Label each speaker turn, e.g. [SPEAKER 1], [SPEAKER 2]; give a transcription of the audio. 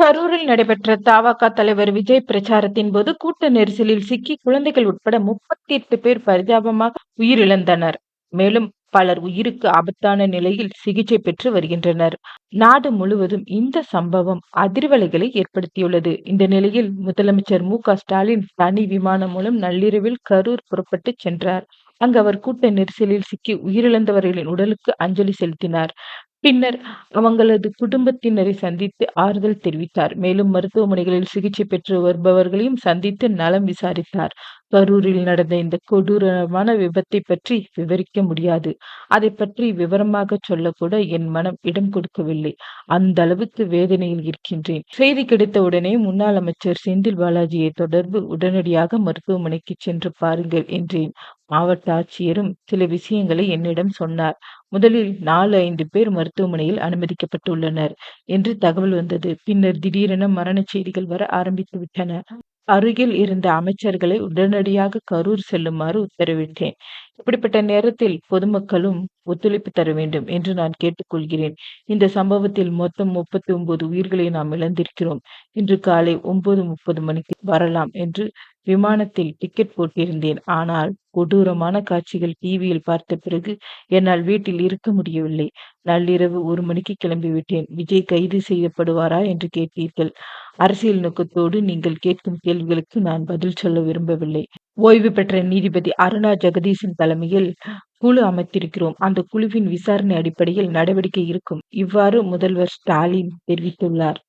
[SPEAKER 1] கரூரில் நடைபெற்ற தவாக தலைவர் விஜய் பிரச்சாரத்தின் போது கூட்ட நெரிசலில் சிக்கி குழந்தைகள் உட்பட முப்பத்தி எட்டு பேர் பரிதாபமாக உயிரிழந்தனர். மேலும் பலர் உயிருக்கு ஆபத்தான நிலையில் சிகிச்சை பெற்று வருகின்றனர். நாடு முழுவதும் இந்த சம்பவம் அதிர்வலைகளை ஏற்படுத்தியுள்ளது. இந்த நிலையில் முதலமைச்சர் மு. ஸ்டாலின் தனி விமானம் மூலம் நள்ளிரவில் கரூர் புறப்பட்டு சென்றார். அங்கு அவர் கூட்ட நெரிசலில் சிக்கி உயிரிழந்தவர்களின் உடலுக்கு அஞ்சலி செலுத்தினார். பின்னர் அவங்களது குடும்பத்தினரை சந்தித்து ஆறுதல் தெரிவித்தார். மேலும் மருத்துவமனைகளில் சிகிச்சை பெற்று வருபவர்களையும் சந்தித்து நலம் விசாரித்தார். கரூரில் நடந்த இந்த கொடூரமான விபத்தை பற்றி விவரிக்க முடியாது. அதை பற்றி விவரமாக சொல்லக்கூட என் மனம் இடம் கொடுக்கவில்லை. அந்த அளவுக்கு வேதனையில் இருக்கின்றேன். செய்தி கிடைத்தவுடனே முன்னாள் அமைச்சர் செந்தில் பாலாஜியை தொடர்பு உடனடியாக மருத்துவமனைக்கு சென்று பாருங்கள் என்றேன். மாவட்ட ஆட்சியரும் சில விஷயங்களை என்னிடம் சொன்னார். முதலில் நாலு ஐந்து பேர் மருத்துவமனையில் அனுமதிக்கப்பட்டுள்ளனர் என்று தகவல் வந்தது. பின்னர் திடீரென மரணச் செய்திகள் வர ஆரம்பித்து விட்டன. அருகில் இருந்த அமைச்சர்களை உடனடியாக கரூர் செல்லுமாறு உத்தரவிட்டேன். இப்படிப்பட்ட நேரத்தில் பொதுமக்களும் ஒத்துழைப்பு தர வேண்டும் என்று நான் கேட்டுக்கொள்கிறேன் இந்த சம்பவத்தில் மொத்தம் முப்பத்தி ஒன்பது உயிர்களை நாம் இழந்திருக்கிறோம். இன்று காலை ஒன்பது முப்பது மணிக்கு வரலாம் என்று விமானத்தில் டிக்கெட் போட்டிருந்தேன். ஆனால் கொடூரமான காட்சிகள் டிவியில் பார்த்த பிறகு என்னால் வீட்டில் இருக்க முடியவில்லை. நள்ளிரவு ஒரு மணிக்கு கிளம்பிவிட்டேன். விஜய் கைது செய்யப்படுவாரா என்று கேட்டீர்கள். அரசியல் நோக்கத்தோடு நீங்கள் கேட்கும் கேள்விகளுக்கு நான் பதில் சொல்ல விரும்பவில்லை. ஓய்வு பெற்ற நீதிபதி அருணா ஜெகதீசன் தலைமையில் குழு அமைத்திருக்கிறோம். அந்த குழுவின் விசாரணை அடிப்படையில் நடவடிக்கை இருக்கும். இவ்வாறு முதல்வர் ஸ்டாலின் தெரிவித்துள்ளார்.